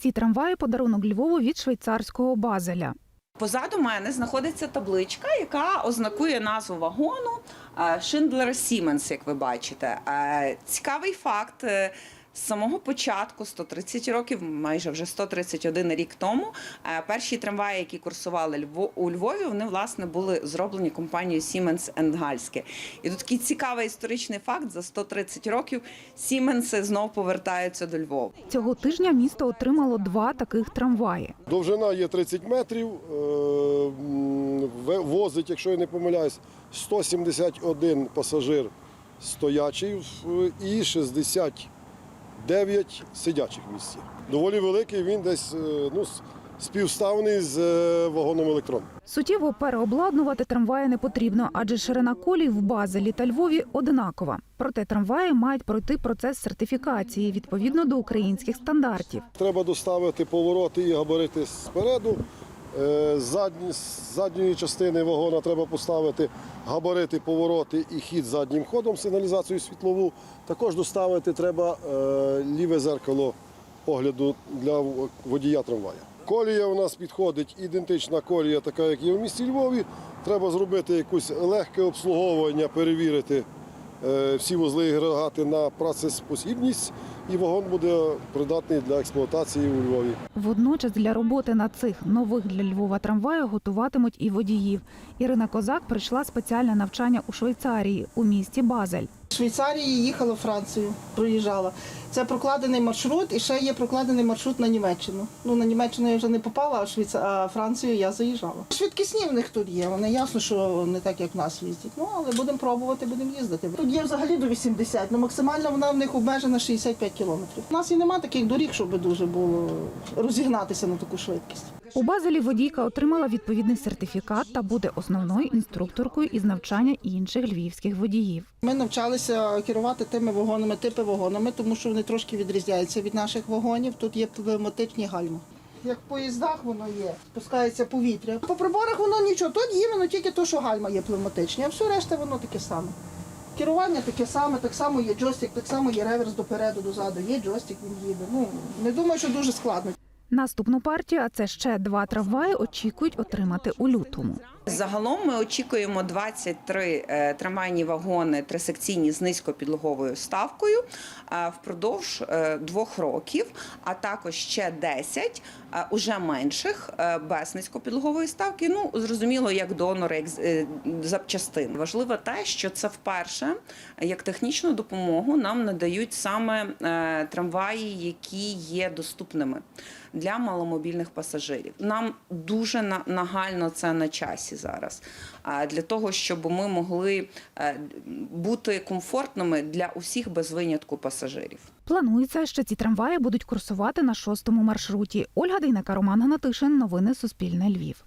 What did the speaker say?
Ці трамваї подарунок Львову від швейцарського базеля. Позаду мене знаходиться табличка, яка ознакує назву вагону Шиндлер Сіменс, як ви бачите. Е, Цікавий факт. З самого початку 130 років, майже вже 131 рік тому, е, перші трамваї, які курсували у Львові, вони власне були зроблені компанією Сіменс Ендгальське. І тут такий цікавий історичний факт: за 130 років Сіменси знов повертаються до Львова. Цього тижня місто отримало два таких трамваї. Довжина є 30 метрів. Е, возить, якщо я не помиляюсь, 171 пасажир стоячий і 60 9 сидячих місць. Доволі великий він десь е, ну, співставний з е, вагоном електрон. Суттєво переобладнувати трамваї не потрібно, адже ширина колій в Базелі та Львові одинакова. Проте трамваї мають пройти процес сертифікації відповідно до українських стандартів. Треба доставити повороти і габарити спереду. Е, задньої частини вагона треба поставити габарити, повороти і хід заднім ходом, сигналізацію світлову. Також доставити треба е, ліве зеркало огляду для водія трамвая. Колія у нас підходить ідентична колія, така як є в місті Львові. Треба зробити якусь легке обслуговування, перевірити всі вузли і агрегати на працеспосібність, і вагон буде придатний для експлуатації у Львові. Водночас для роботи на цих нових для Львова трамваю готуватимуть і водіїв. Ірина Козак прийшла спеціальне навчання у Швейцарії у місті Базель. Швейцарії їхала в Францію, проїжджала. Це прокладений маршрут, і ще є прокладений маршрут на Німеччину. Ну на Німеччину я вже не попала, а в Швейца... а Францію я заїжджала. Швидкісні в них тут є. Вони ясно, що не так, як в нас їздять. Ну але будемо пробувати, будемо їздити. Тут є взагалі до 80, ну максимально вона в них обмежена 65 кілометрів. У нас і немає таких доріг, щоб дуже було розігнатися на таку швидкість. У Базелі водійка отримала відповідний сертифікат та буде основною інструкторкою із навчання інших львівських водіїв. Ми навчалися керувати тими вагонами, типи вагонами, тому що вони трошки відрізняються від наших вагонів. Тут є пневматичні гальма. Як в поїздах воно є, спускається повітря. По приборах воно нічого. Тут іменно тільки то, що гальма є пневматичні, а все решта воно таке саме. Керування таке саме, так само є джойстик, так само є реверс допереду, дозаду, є джойстик, він їде. Ну не думаю, що дуже складно. Наступну партію, а це ще два трамваї, очікують отримати у лютому. Загалом ми очікуємо 23 е, трамвайні вагони трисекційні з низькопідлоговою ставкою е, впродовж е, двох років, а також ще 10 е, уже менших е, без низькопідлогової ставки. Ну зрозуміло, як донори як е, запчастин. Важливо те, що це вперше е, як технічну допомогу нам надають саме е, трамваї, які є доступними для маломобільних пасажирів. Нам дуже на- нагально це на часі зараз. А для того, щоб ми могли е, бути комфортними для усіх без винятку пасажирів. Планується, що ці трамваї будуть курсувати на шостому маршруті. Ольга Дейнека, Роман Гнатишин. Новини Суспільне Львів.